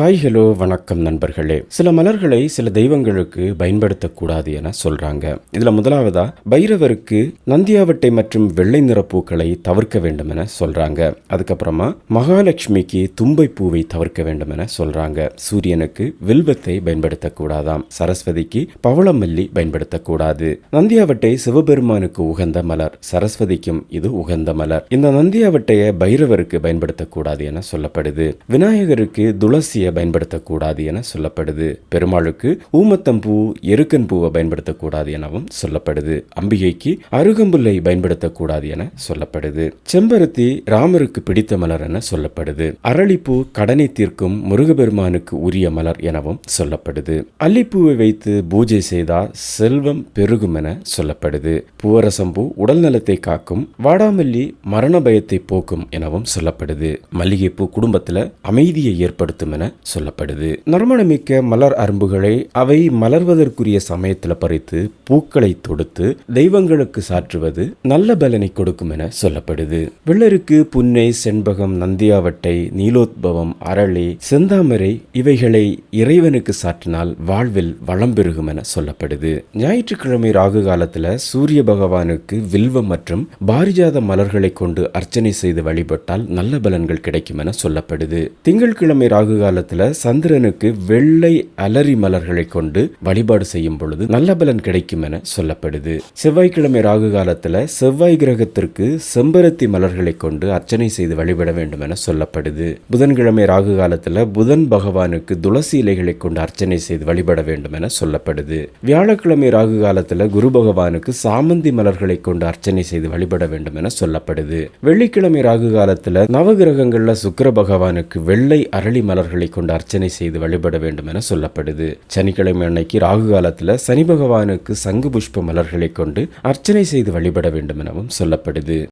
Hi hello வணக்கம் நண்பர்களே. சில மலர்களை சில தெய்வங்களுக்கு பயன்படுத்தக்கூடாது என சொல்றாங்க. இதுல முதலாவதா பைரவருக்கு நந்தியாவட்டை மற்றும் வெள்ளை நிற பூக்களை தவிர்க்க வேண்டும் என சொல்றாங்க. அதுக்கப்புறமா மகாலட்சுமிக்கு தும்பை பூவை தவிர்க்க வேண்டும் என சொல்றாங்க. சூரியனுக்கு வில்வத்தை பயன்படுத்தக்கூடாதாம். சரஸ்வதிக்கு பவளமல்லி பயன்படுத்தக்கூடாது. நந்தியாவட்டை சிவபெருமானுக்கு உகந்த மலர் சரஸ்வதிக்கும் இது உகந்த மலர். இந்த நந்தியாவட்டையை பைரவருக்கு பயன்படுத்தக்கூடாது என சொல்லப்படுது. விநாயகருக்கு துளசிய பயன்படுத்தக்கூடாது என சொல்லப்படுது. பெருமாளுக்கு ஊமத்தம்பூ எருக்கன் பூவை பயன்படுத்தக்கூடாது எனவும் சொல்லப்படுது. அம்பிகைக்கு அருகம்புல்லை பயன்படுத்தக்கூடாது என சொல்லப்படுது. செம்பருத்தி ராமருக்கு பிடித்த மலர் என சொல்லப்படுது. அரளிப்பூ கடனை தீர்க்கும் முருகபெருமானுக்கு உரிய மலர் எனவும் சொல்லப்படுது. அல்லிப்பூவை வைத்து பூஜை செய்தால் செல்வம் பெருகும் என சொல்லப்படுது. பூவரசம்பூ உடல் நலத்தை காக்கும் வாடாமல்லி மரண பயத்தை போக்கும் எனவும் சொல்லப்படுது. மல்லிகைப்பூ குடும்பத்தில் அமைதியை ஏற்படுத்தும் என சொல்லப்படுது. நறுமணமிக்க மலர் அரும்புகளை அவை மலர்வதற்குரிய சமயத்தில் பறித்து பூக்களை தொடுத்து தெய்வங்களுக்கு சாற்றுவது நல்ல பலனை கொடுக்கும் என சொல்லப்படுது. வெள்ளருக்கு புன்னை செண்பகம் நந்தியாவட்டை நீலோத்பவம் அரளி செந்தாமரை இவைகளை இறைவனுக்கு சாற்றினால் வாழ்வில் வளம் பெருகும் என சொல்லப்படுது. ஞாயிற்றுக்கிழமை ராகு காலத்தில் சூரிய பகவானுக்கு வில்வம் மற்றும் பாரிஜாத மலர்களை கொண்டு அர்ச்சனை செய்து வழிபட்டால் நல்ல பலன்கள் கிடைக்கும் என சொல்லப்படுது. திங்கட்கிழமை ராகு காலத்துல சந்திரனுக்கு வெள்ளை அலரி மலர்களை கொண்டு வழிபாடு செய்யும் பொழுது நல்ல பலன் கிடைக்கும் என சொல்லப்படுது. செவ்வாய்க்கிழமை ராகு காலத்துல செவ்வாய் கிரகத்திற்கு செம்பருத்தி மலர்களை கொண்டு அர்ச்சனை செய்து வழிபட வேண்டும் என சொல்லப்படுது. புதன்கிழமை ராகு காலத்துல புதன் பகவானுக்கு துளசி இலைகளை கொண்டு அர்ச்சனை செய்து வழிபட வேண்டும் என சொல்லப்படுது. வியாழக்கிழமை ராகு காலத்துல குரு பகவானுக்கு சாமந்தி மலர்களை கொண்டு அர்ச்சனை செய்து வழிபட வேண்டும் என சொல்லப்படுது. வெள்ளிக்கிழமை ராகு காலத்துல நவகிரகங்கள்ல சுக்கர பகவானுக்கு வெள்ளை அரளி மலர்களை கொண்டு அர்ச்சனை செய்து வழிபட வேண்டும் என சொல்லப்படுது. சனிக்கிழமை அன்னைக்கு ராகு காலத்தில் சனி பகவானுக்கு சங்கு புஷ்ப மலர்களை கொண்டு அர்ச்சனை செய்து வழிபட வேண்டும் எனவும் சொல்லப்படுது.